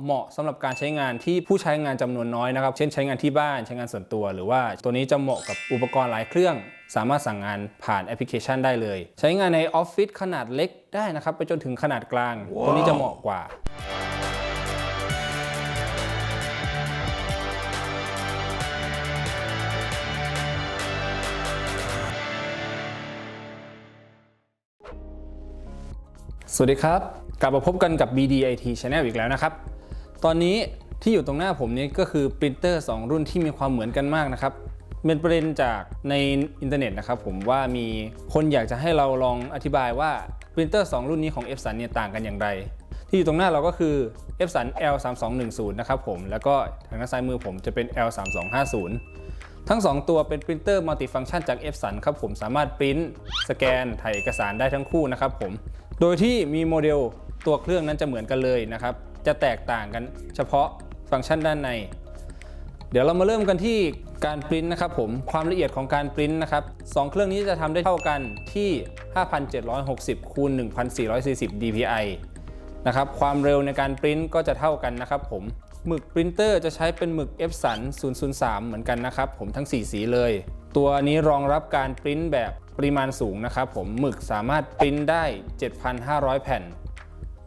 เหมาะสำหรับการใช้งานที่ผู้ใช้งานจำนวนน้อยนะครับ เช่นใช้งานที่บ้านใช้งานส่วนตัว หรือว่าตัวนี้จะเหมาะกับอุปกรณ์หลายเครื่อง สามารถสั่งงานผ่านแอปพลิเคชันได้เลย ใช้งานในออฟฟิศขนาดเล็กได้นะครับไปจนถึงขนาดกลางตัวนี้จะเหมาะกว่าสวัสดีครับ กลับมาพบกันกับ BDIT Channel อีกแล้วนะครับ ตอนนี้ที่อยู่ตรงหน้าผมนี้ก็คือปรินเตอร์2รุ่นที่มีความเหมือนกันมากนะครับเป็นประเด็นจากในอินเทอร์เน็ตนะครับผมว่ามีคนอยากจะให้เราลองอธิบายว่าปรินเตอร์2รุ่นนี้ของ Epson เนี่ยต่างกันอย่างไร ที่อยู่ตรงหน้าเราก็คือ Epson L3210 นะครับผมแล้วก็ทางด้านซ้ายมือผมจะเป็น L3250 ทั้ง 2 ตัวเป็นปรินเตอร์มัลติฟังก์ชันจาก Epson ครับผมสามารถปริ้นสแกน ถ่ายเอกสารได้ทั้งคู่นะครับผม โดยที่มีโมเดลตัวเครื่องนั้นจะเหมือนกันเลยนะครับ จะแตกต่างกันเฉพาะฟังก์ชันด้านใน เดี๋ยวเรามาเริ่มกันที่การปริ้นนะครับผมความละเอียดของการปริ้นนะครับสองเครื่องนี้จะทำได้เท่ากันที่ 5760คูณ1440 dpi นะครับความเร็วในการปริ้นก็จะเท่ากันนะครับผมหมึกปรินเตอร์จะใช้เป็นหมึก Epson 003 เหมือนกันนะครับผมทั้ง 4 สีเลย ตัวนี้รองรับการปริ้นแบบปริมาณสูงนะครับผมหมึกสามารถปริ้นได้ 7,500 แผ่น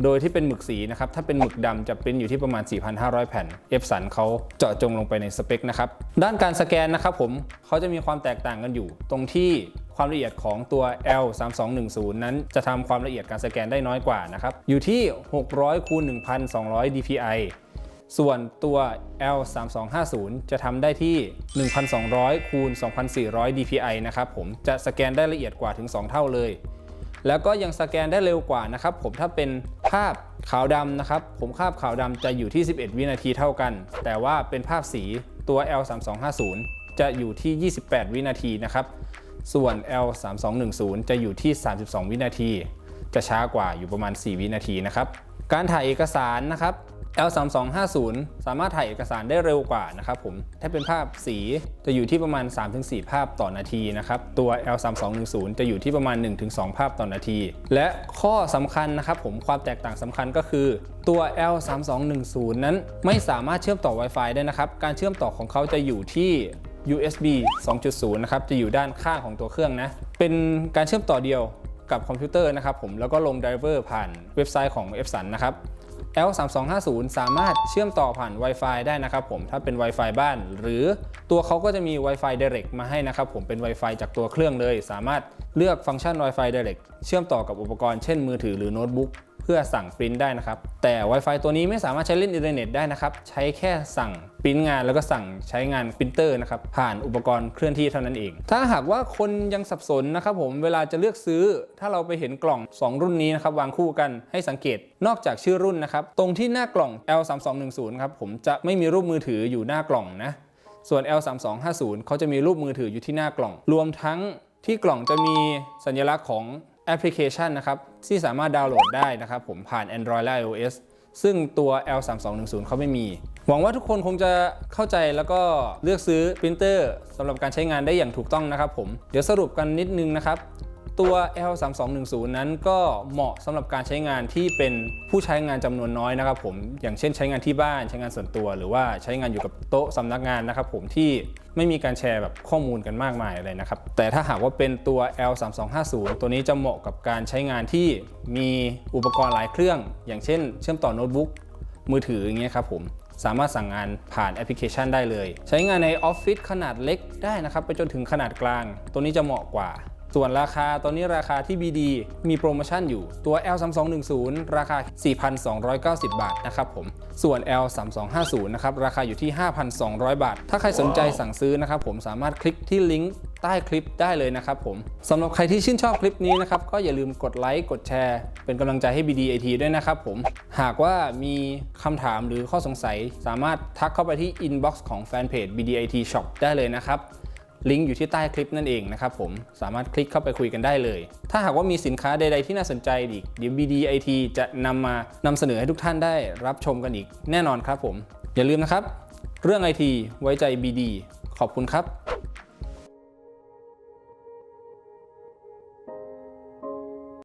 โดยที่เป็นหมึกสีนะครับ ถ้าเป็นหมึกดำจะปริ้นอยู่ที่ประมาณ 4,500 แผ่น เอฟสันเขาเจาะจงลงไปในสเปคนะครับ ด้านการสแกนนะครับผมเขาจะมีความแตกต่างกันอยู่ ตรงที่ความละเอียดของตัว L3210 นั้นจะทำความละเอียดการสแกนได้น้อยกว่านะครับ อยู่ที่ 600คูณ1,200 dpi ส่วนตัว L3250 จะทำได้ที่ 1,200คูณ2,400 dpi นะครับผม จะสแกนได้ละเอียดกว่าถึง 2 เท่าเลย แล้วก็ยังสแกนได้เร็วกว่านะครับผม ถ้าเป็น ภาพขาวดำนะครับ ผมภาพขาวดำจะอยู่ที่ 11 วินาทีเท่ากัน แต่ว่าเป็นภาพสีตัว L3250 จะอยู่ที่ 28 วินาทีนะครับ ส่วน L3210 จะอยู่ที่ 32 วินาที จะช้ากว่าอยู่ประมาณ 4 วินาทีนะครับ การถ่ายเอกสารนะครับ L3250 สามารถถ่ายเอกสารได้เร็วกว่านะครับผม ถ้าเป็นภาพสีจะอยู่ที่ประมาณ 3-4 ภาพต่อนาทีนะครับ ตัว L3210 จะอยู่ที่ประมาณ 1-2 ภาพต่อนาที และข้อสำคัญนะครับผม ความแตกต่างสำคัญก็คือ ตัว L3210 นั้นไม่สามารถเชื่อมต่อ Wi-Fi ได้นะครับ การเชื่อมต่อของเขาจะอยู่ที่ USB 2.0 นะครับ จะอยู่ด้านข้างของตัวเครื่องนะ เป็นการเชื่อมต่อเดียวกับคอมพิวเตอร์นะครับผม แล้วก็ลงไดรเวอร์ผ่านเว็บไซต์ของ Epson นะครับ L3250 สามารถเชื่อมต่อผ่าน Wi-Fi ได้นะครับผมถ้าเป็น Wi-Fi บ้าน หรือตัวเขาก็จะมี Wi-Fi Direct มาให้นะครับผมเป็น Wi-Fi จากตัวเครื่องเลย สามารถเลือกฟังก์ชัน Wi-Fi Direct เชื่อมต่อกับอุปกรณ์เช่นมือถือหรือโน้ตบุ๊ก เพื่อสั่งปริ้นได้นะครับ แต่ Wi-Fi ตัวนี้ไม่สามารถใช้เล่นอินเทอร์เน็ตได้นะครับ ใช้แค่สั่งปริ้นงานแล้วก็สั่งใช้งานปรินเตอร์นะครับ ผ่านอุปกรณ์เคลื่อนที่เท่านั้นเอง ถ้าหากว่าคนยังสับสนนะครับผมเวลาจะเลือกซื้อ ถ้าเราไปเห็นกล่อง 2 รุ่นนี้นะครับวางคู่กันให้สังเกตนอกจากชื่อรุ่นนะครับ ตรงที่หน้ากล่อง L3210 ครับผมจะไม่มีรูปมือถืออยู่หน้ากล่องนะส่วน L3250 เขาจะมีรูปมือถืออยู่ที่หน้ากล่อง รวมทั้งที่กล่องจะมีสัญลักษณ์ของ แอปพลิเคชันนะครับที่สามารถดาวน์โหลดได้นะครับผมผ่าน Android และ iOS ซึ่งตัว L3210 เขาไม่มี หวังว่าทุกคนคงจะเข้าใจแล้วก็เลือกซื้อปรินเตอร์สำหรับการใช้งานได้อย่างถูกต้องนะครับผม เดี๋ยวสรุปกันนิดนึงนะครับ ตัว L3210 นั้นก็เหมาะสำหรับการใช้งานที่เป็นผู้ใช้งานจำนวนน้อยนะครับผม อย่างเช่นใช้งานที่บ้าน ใช้งานส่วนตัว หรือว่าใช้งานอยู่กับโต๊ะสำนักงานนะครับผมที่ ไม่มีการแชร์แบบข้อมูลกันมากมายอะไรนะครับ แต่ถ้าหากว่าเป็นตัว L3250 ตัวนี้จะเหมาะกับการใช้งานที่มีอุปกรณ์หลายเครื่อง อย่างเช่น เชื่อมต่อโน้ตบุ๊กมือถืออย่างเงี้ยครับผมสามารถสั่งงานผ่านแอปพลิเคชันได้เลย ใช้งานในออฟฟิศขนาดเล็กได้นะครับ ไปจนถึงขนาดกลาง ตัวนี้จะเหมาะกว่า ส่วนราคาตอนนี้ราคาที่ BD มีโปรโมชั่นอยู่ตัว L3210 ราคา 4,290 บาทนะครับผม ส่วน L3250 นะครับราคาอยู่ที่ 5,200 บาท ถ้าใครสนใจสั่งซื้อนะครับผมสามารถคลิกที่ลิงก์ใต้คลิปได้เลยนะครับผมสำหรับใครที่ชื่นชอบคลิปนี้นะครับก็อย่าลืมกดไลค์กดแชร์ เป็นกำลังใจให้ BDIT ด้วยนะครับผม หากว่ามีคำถามหรือข้อสงสัยสามารถทักเข้าไปที่ inbox ของแฟนเพจ BDIT Shop ได้เลยนะครับ ลิงก์อยู่ที่ใต้คลิปนั่นเองนะครับผมสามารถคลิกเข้าไปคุยกันได้เลย ถ้าหากว่ามีสินค้าใด ๆ ที่น่าสนใจอีกเดี๋ยว BDIT จะนำมานำเสนอให้ทุกท่านได้รับชมกันอีกแน่นอนครับผม อย่าลืมนะครับ เรื่องไอทีไว้ใจ BD ขอบคุณครับ